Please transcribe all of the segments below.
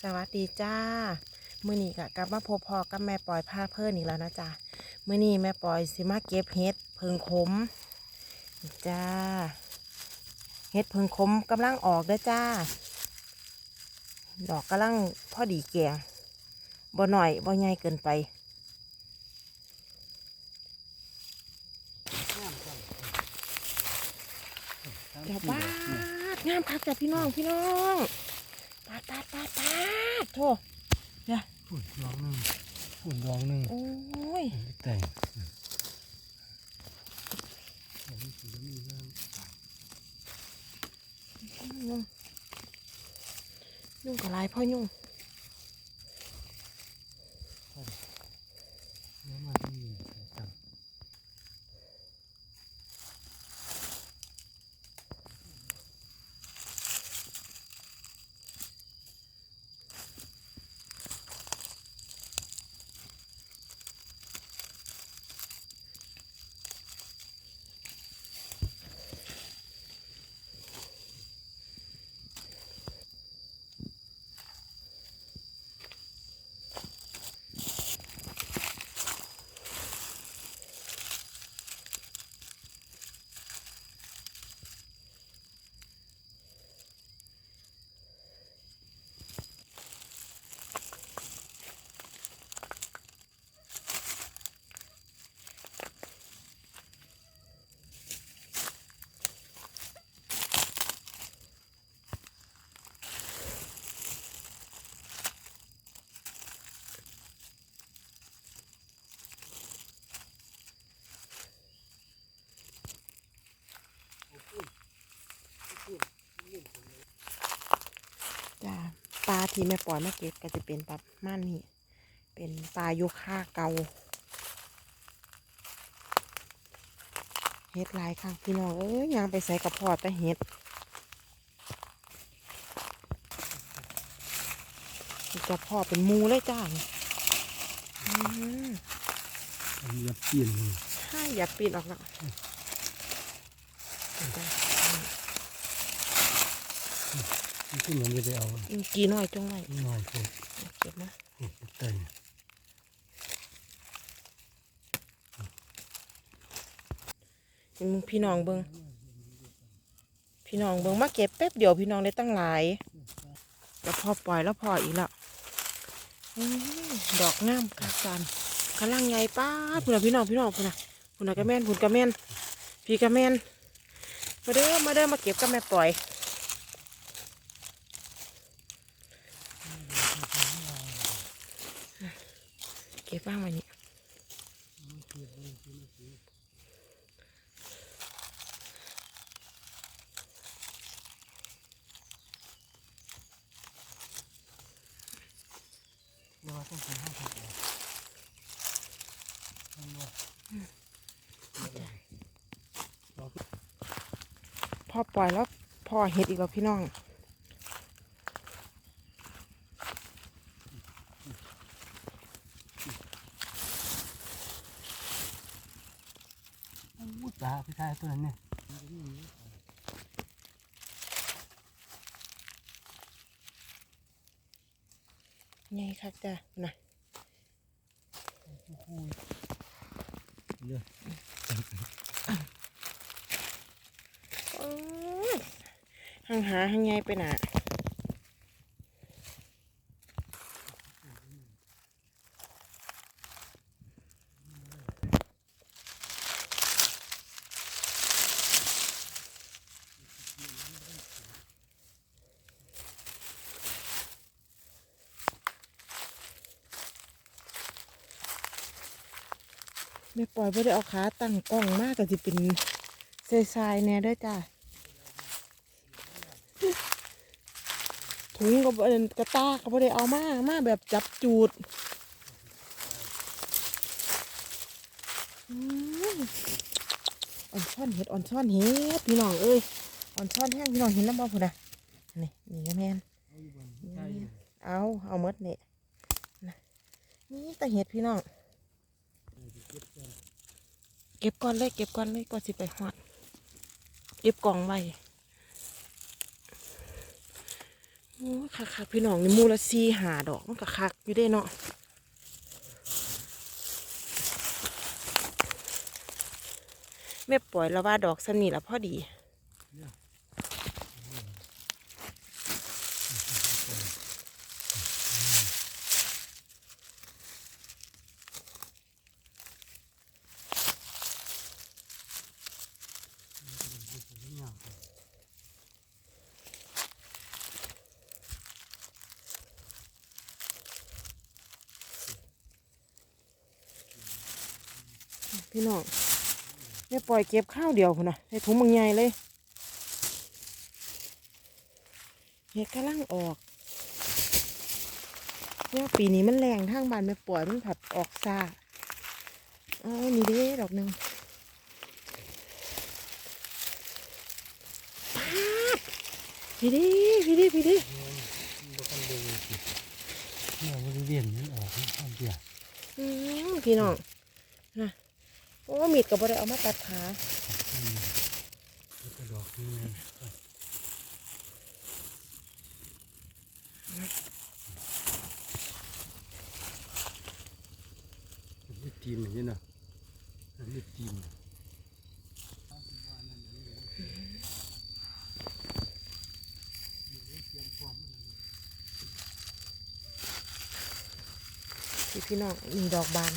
สวัสดีจ้ามื้อนี้ก็กลับมาพบพอกับแม่ปอยผ้าเพิ่นอีกแล้วนะจ้ามื้อนี้แม่ปอยสิมาเก็บเห็ดเพิงขมนี่จ้าเห็ดเพิงขมกำลังออกเด้อจ้า ดอกกำลังพอดีแกงบ่หน่อยบ่ใหญ่เกินไปเดี๋ยวปาดงามคักจ้ะพี่น้องพี่น้องปาดปาดปาดปาด โถเดี๋ยวฝุ่นดองหนึ่งฝุ่นดองหนึ่งโอ้ยแต่งแต่งสีน้ำมีเรื่องยุ่งยุ่งกับลายพ่อยุ่ง เนื้อมาที่มีแต่จัง จ้าปลา ที่แม่ปล่อยมาเก็บก็จะเป็นปลาม่านนี่เป็นปลาโยค่าเกาเฮ็ดหลายค่ะพี่น้องเอ้ยยางไปใส่กระเพาะแต่เฮ็ดกระเพาะเป็นหมูเลยจ้านี่อืมอันนี้ยับเปลี่ยนเลยใช่อย่าปีนออกแล้ วจ้ะนี่ก็เหมือนจะไปเอาอืมกี่หน่อยจงไว้หน่อยคนเก็บนะแต่งให้มึงพี่น้องเบิงพี่น้องเบิงมาเก็บแป๊บเดียวพี่น้องได้ตั้งหลายแต่พอปล่อยแล้วพออีกแล้วอื้อดอกงามกระสันกำลังใหญ่ป้าดพุ่นนะพี่น้องพี่น้องพุ่นนะพุ่นนะกระแมนพุ่นกระแมนพี่กระแมนมาเด้อมาเด้อมาเก็บกับแม่ปล่อย เก็บบ้างวันนี้เดี๋ยวว่าต้องเป็นห้องทำเอาเอาบ่พอปล่อยแล้วพอเห็ดอีกแล้วพี่น้อง ตาพี่ชายตัวนั้นเนี่ยไงคักจ้ะนะเลือดห่างหาห่างไงไปหนา ไม่ปล่อยไม่ได้เอาขาตั้งกล้องมากก็จะเป็นทรายๆเนี่ยเด้วยจ้าถุงก็บ่เอิ่นกระตาก็บ่ได้เอามามาแบบจับจูดอืมอ่อนช่อนเห็ดอ่อนช่อนเห็ดพี่น้องเอ้ยอ่อนช่อนแห้งพี่น้องเห็นน้ำบ่พุ่นนะนี่นี่ก็แม่นใช่เอาเอาหมดนี่นะนี่แต่เห็ดพี่น้อง เก็บก่อนเลยเก็บก่อนเลยก่อนสิไปหอดเก็บกล่องไว้โอ้คักคักพี่น้องนี่มูละซีหาดอกมันก็คักอยู่ได้เนาะแม่ปล่อยแล้วว่าดอกสนิทละพอดี พี่น้องแม่ปล่อยเก็บข้าวเดียวพุ่นนะในถุงมึงใหญ่เลยเห็ดกำลังออกเนี่ยปีนี้มันแรงทางบ้านแม่ปล่อยมันผัดออกซาอ๋อนี่เด้ดอกหนึ่งป๊าดพี่ดิพี่ดิพี่ดิบ่คันเดินสิเนี่ยบริเวณนี้ออกข้างเดียวอืมพี่น้องนะ โอ้มีดก็บ่ได้เอามาตัดขาอืมแล้วก็ดอกนี้นะนี่ตีนี่นี้นะอันนี้ตีนพี่พี่น้องมีดอกบาน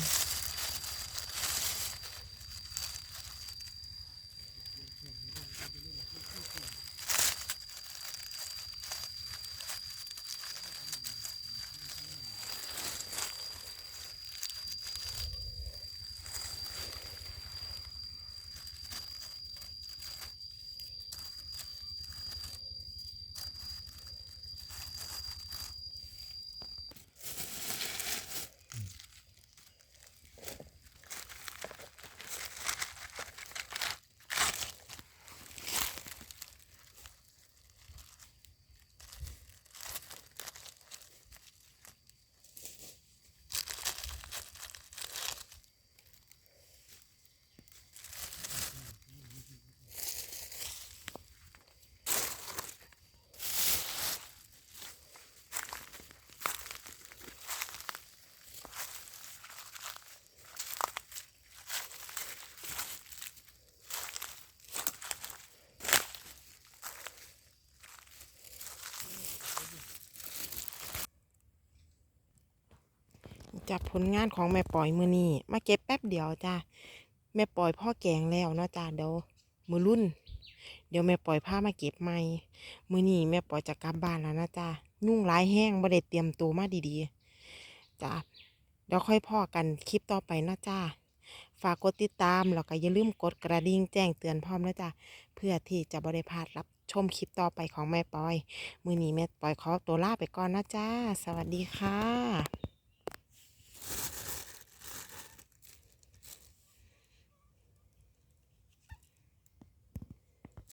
จับผลงานของแม่ปอยมือนี้มาเก็บแป๊บเดียวจ้าแม่ปอยพ่อแกงแล้วเนาะจ้าเดี๋ยวมือรุ่น เดี๋ยวแม่ปอยพามาเก็บใหม่มือนี้แม่ปอยจะกลับบ้านแล้วนะจ้ายุ่งหลายแห้งบ่ได้เตรียมตัวมาดีๆจ้าเดี๋ยวค่อยพ่อกันคลิปต่อไปนะจ้าฝากกดติดตามแล้วก็อย่าลืมกดกระดิ่งแจ้งเตือนพร้อมนะจ้าเพื่อที่จะบ่ได้พลาดรับชมคลิปต่อไปของแม่ปอย มือนี้แม่ปอยขอตัวลาไปก่อนนะจ้า สวัสดีค่ะ